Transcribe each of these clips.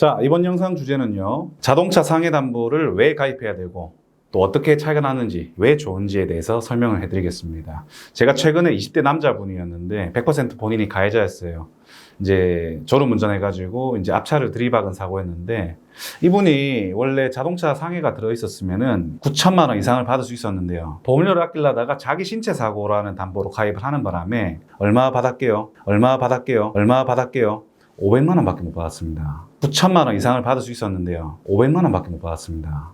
자, 이번 영상 주제는요. 자동차 상해 담보를 왜 가입해야 되고 또 어떻게 차이가 나는지, 왜 좋은지에 대해서 설명을 해드리겠습니다. 제가 최근에 20대 남자분이었는데 100% 본인이 가해자였어요. 이제 졸음 운전해가지고 이제 앞차를 들이박은 사고였는데 이분이 원래 자동차 상해가 들어있었으면은 9천만 원 이상을 받을 수 있었는데요. 보험료를 아끼려다가 자기 신체 사고라는 담보로 가입을 하는 바람에 얼마 받았게요? 얼마 받았게요? 얼마 받았게요? 500만 원밖에 못 받았습니다. 9천만 원 이상을 받을 수 있었는데요. 500만 원밖에 못 받았습니다.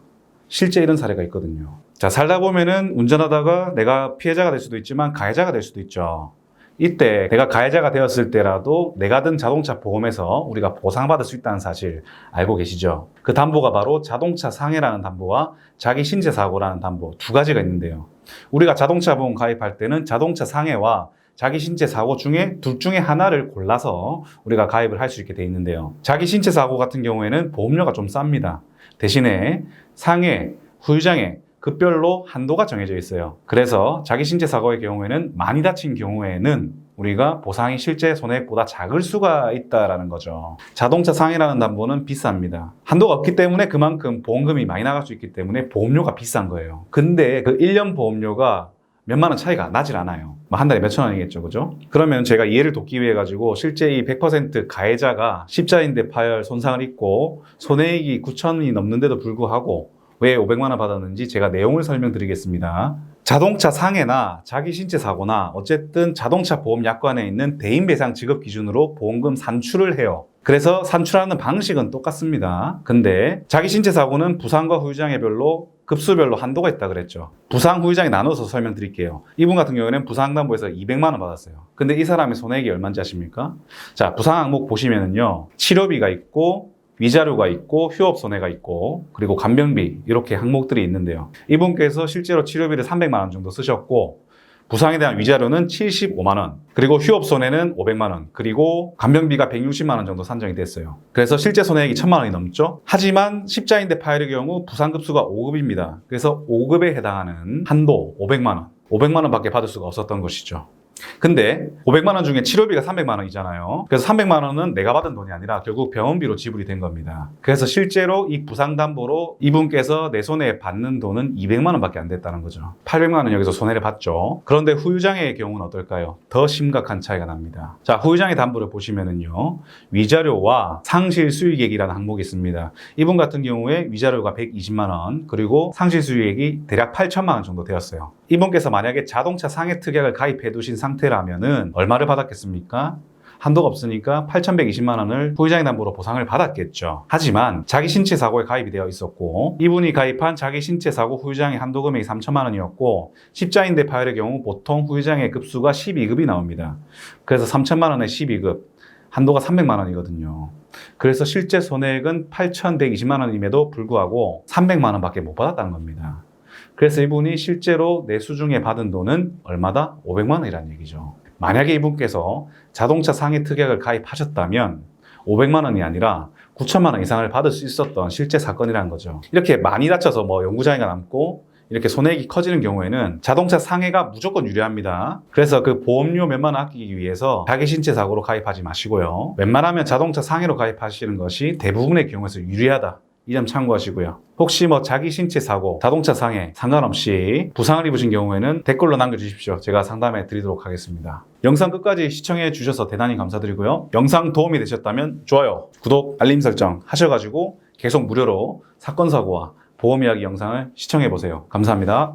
실제 이런 사례가 있거든요. 자, 살다 보면은 운전하다가 내가 피해자가 될 수도 있지만 가해자가 될 수도 있죠. 이때 내가 가해자가 되었을 때라도 내가 든 자동차 보험에서 우리가 보상받을 수 있다는 사실 알고 계시죠? 그 담보가 바로 자동차 상해라는 담보와 자기 신체 사고라는 담보 두 가지가 있는데요. 우리가 자동차 보험 가입할 때는 자동차 상해와 자기 신체 사고 중에 둘 중에 하나를 골라서 우리가 가입을 할 수 있게 돼 있는데요. 자기 신체 사고 같은 경우에는 보험료가 좀 쌉니다. 대신에 상해, 후유장애, 급별로 한도가 정해져 있어요. 그래서 자기 신체 사고의 경우에는 많이 다친 경우에는 우리가 보상이 실제 손해액보다 작을 수가 있다라는 거죠. 자동차 상해라는 담보는 비쌉니다. 한도가 없기 때문에 그만큼 보험금이 많이 나갈 수 있기 때문에 보험료가 비싼 거예요. 근데 그 1년 보험료가 몇만 원 차이가 나질 않아요. 뭐 한 달에 몇천 원이겠죠, 그죠? 그러면 제가 이해를 돕기 위해 가지고 실제 이 100% 가해자가 십자인대 파열 손상을 입고 손해액이 9천이 넘는데도 불구하고 왜 500만 원 받았는지 제가 내용을 설명드리겠습니다. 자동차 상해나 자기 신체 사고나 어쨌든 자동차 보험 약관에 있는 대인 배상 지급 기준으로 보험금 산출을 해요. 그래서 산출하는 방식은 똑같습니다. 근데 자기 신체 사고는 부상과 후유장애별로 급수별로 한도가 있다 그랬죠. 부상 후유장애 나눠서 설명드릴게요. 이분 같은 경우에는 부상담보에서 200만 원 받았어요. 근데 이 사람의 손해액이 얼마인지 아십니까? 자, 부상 항목 보시면은요. 치료비가 있고 위자료가 있고 휴업 손해가 있고 그리고 간병비 이렇게 항목들이 있는데요. 이분께서 실제로 치료비를 300만 원 정도 쓰셨고 부상에 대한 위자료는 75만 원, 그리고 휴업 손해는 500만 원, 그리고 간병비가 160만 원 정도 산정이 됐어요. 그래서 실제 손해액이 1000만 원이 넘죠. 하지만 십자인대 파열의 경우 부상급수가 5급입니다. 그래서 5급에 해당하는 한도 500만 원, 500만 원밖에 받을 수가 없었던 것이죠. 근데 500만 원 중에 치료비가 300만 원이잖아요. 그래서 300만 원은 내가 받은 돈이 아니라 결국 병원비로 지불이 된 겁니다. 그래서 실제로 이 부상 담보로 이분께서 내 손에 받는 돈은 200만 원밖에 안 됐다는 거죠. 800만 원 여기서 손해를 봤죠. 그런데 후유장애의 경우는 어떨까요? 더 심각한 차이가 납니다. 자, 후유장애 담보를 보시면은요. 위자료와 상실 수익액이라는 항목이 있습니다. 이분 같은 경우에 위자료가 120만 원, 그리고 상실 수익액이 대략 8천만 원 정도 되었어요. 이분께서 만약에 자동차 상해 특약을 가입해 두신 상태라면은 얼마를 받았겠습니까? 한도가 없으니까 8,120만 원을 후유장애 담보로 보상을 받았겠죠. 하지만 자기 신체 사고에 가입이 되어 있었고 이분이 가입한 자기 신체 사고 후유장애 한도 금액이 3천만 원이었고 십자인대 파열의 경우 보통 후유장애 급수가 12급이 나옵니다. 그래서 3천만 원에 12급 한도가 300만 원이거든요. 그래서 실제 손해액은 8,120만 원임에도 불구하고 300만 원밖에 못 받았다는 겁니다. 그래서 이분이 실제로 내수 중에 받은 돈은 얼마다? 500만 원이라는 얘기죠. 만약에 이분께서 자동차 상해 특약을 가입하셨다면 500만 원이 아니라 9천만 원 이상을 받을 수 있었던 실제 사건이라는 거죠. 이렇게 많이 다쳐서 뭐 연구장애가 남고 이렇게 손해액이 커지는 경우에는 자동차 상해가 무조건 유리합니다. 그래서 그 보험료 몇만 원 아끼기 위해서 자기 신체 사고로 가입하지 마시고요. 웬만하면 자동차 상해로 가입하시는 것이 대부분의 경우에서 유리하다. 이 점 참고하시고요. 혹시 뭐 자기 신체 사고, 자동차 상해 상관없이 부상을 입으신 경우에는 댓글로 남겨주십시오. 제가 상담해 드리도록 하겠습니다. 영상 끝까지 시청해 주셔서 대단히 감사드리고요. 영상 도움이 되셨다면 좋아요, 구독, 알림 설정 하셔가지고 계속 무료로 사건 사고와 보험 이야기 영상을 시청해 보세요. 감사합니다.